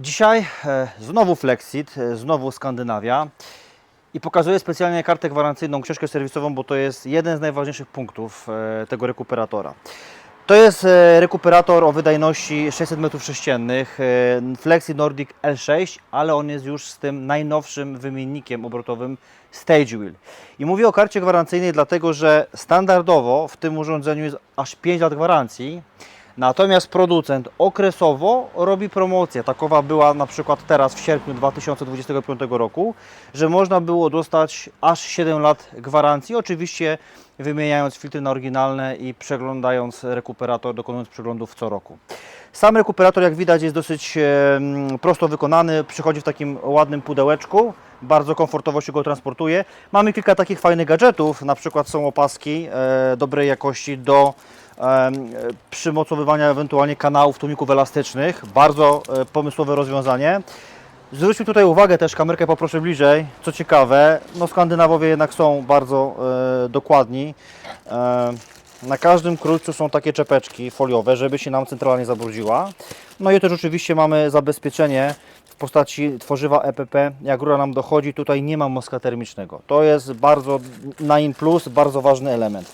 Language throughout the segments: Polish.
Dzisiaj e, znowu Flexit, e, znowu Skandynawia i pokazuję specjalnie kartę gwarancyjną, książkę serwisową, bo to jest jeden z najważniejszych punktów e, tego rekuperatora. To jest rekuperator o wydajności 600 m3, e, Flexi Nordic L6, ale on jest już z tym najnowszym wymiennikiem obrotowym Stage Wheel. I mówię o karcie gwarancyjnej dlatego, że standardowo w tym urządzeniu jest aż 5 lat gwarancji, Natomiast producent okresowo robi promocję. Takowa była na przykład teraz w sierpniu 2025 roku, że można było dostać aż 7 lat gwarancji, oczywiście wymieniając filtry na oryginalne i przeglądając rekuperator, dokonując przeglądów co roku. Sam rekuperator, jak widać, jest dosyć prosto wykonany. Przychodzi w takim ładnym pudełeczku. Bardzo komfortowo się go transportuje. Mamy kilka takich fajnych gadżetów. Na przykład są opaski e, dobrej jakości do przymocowywania ewentualnie kanałów tłumików elastycznych. Bardzo e, pomysłowe rozwiązanie. Zwróćmy tutaj uwagę też, kamerkę poproszę bliżej. Co ciekawe, no Skandynawowie jednak są bardzo e, dokładni. E, na każdym krójcu są takie czepeczki foliowe, żeby się nam centrala nie zabrudziła. No i też oczywiście mamy zabezpieczenie w postaci tworzywa EPP. Jak rura nam dochodzi, tutaj nie ma moska termicznego. To jest bardzo na in plus, bardzo ważny element.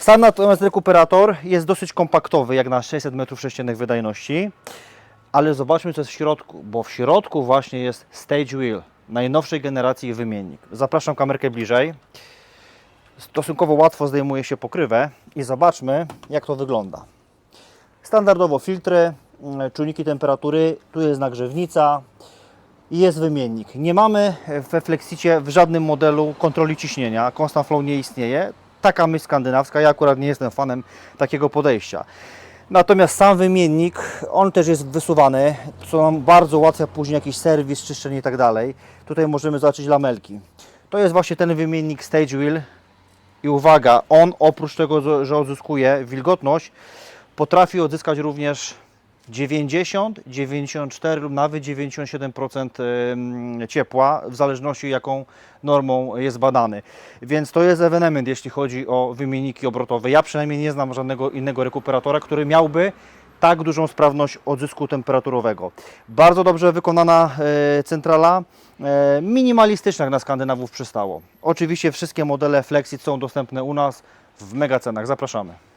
Sam natomiast rekuperator jest dosyć kompaktowy, jak na 600 m3 wydajności. Ale zobaczmy, co jest w środku, bo w środku właśnie jest Stage Wheel, najnowszej generacji wymiennik. Zapraszam kamerkę bliżej. Stosunkowo łatwo zdejmuje się pokrywę i zobaczmy, jak to wygląda. Standardowo filtry, mm, czujniki temperatury, tu jest nagrzewnica i jest wymiennik. Nie mamy we Flexicie w żadnym modelu kontroli ciśnienia. Constant Flow nie istnieje. Taka myśl skandynawska. Ja akurat nie jestem fanem takiego podejścia. Natomiast sam wymiennik, on też jest wysuwany, co nam bardzo ułatwia później jakiś serwis, czyszczenie i tak dalej. Tutaj możemy zobaczyć lamelki. To jest właśnie ten wymiennik Stage Wheel. I uwaga, on oprócz tego, że odzyskuje wilgotność, potrafi odzyskać również 90, 94 lub nawet 97% em, ciepła, w zależności jaką normą jest badany. Więc to jest ewenement, jeśli chodzi o wymienniki obrotowe. Ja przynajmniej nie znam żadnego innego rekuperatora, który miałby tak dużą sprawność odzysku temperaturowego. Bardzo dobrze wykonana e, centrala, e, minimalistyczna jak na Skandynawów przystało. Oczywiście wszystkie modele Flexit są dostępne u nas w mega cenach. Zapraszamy.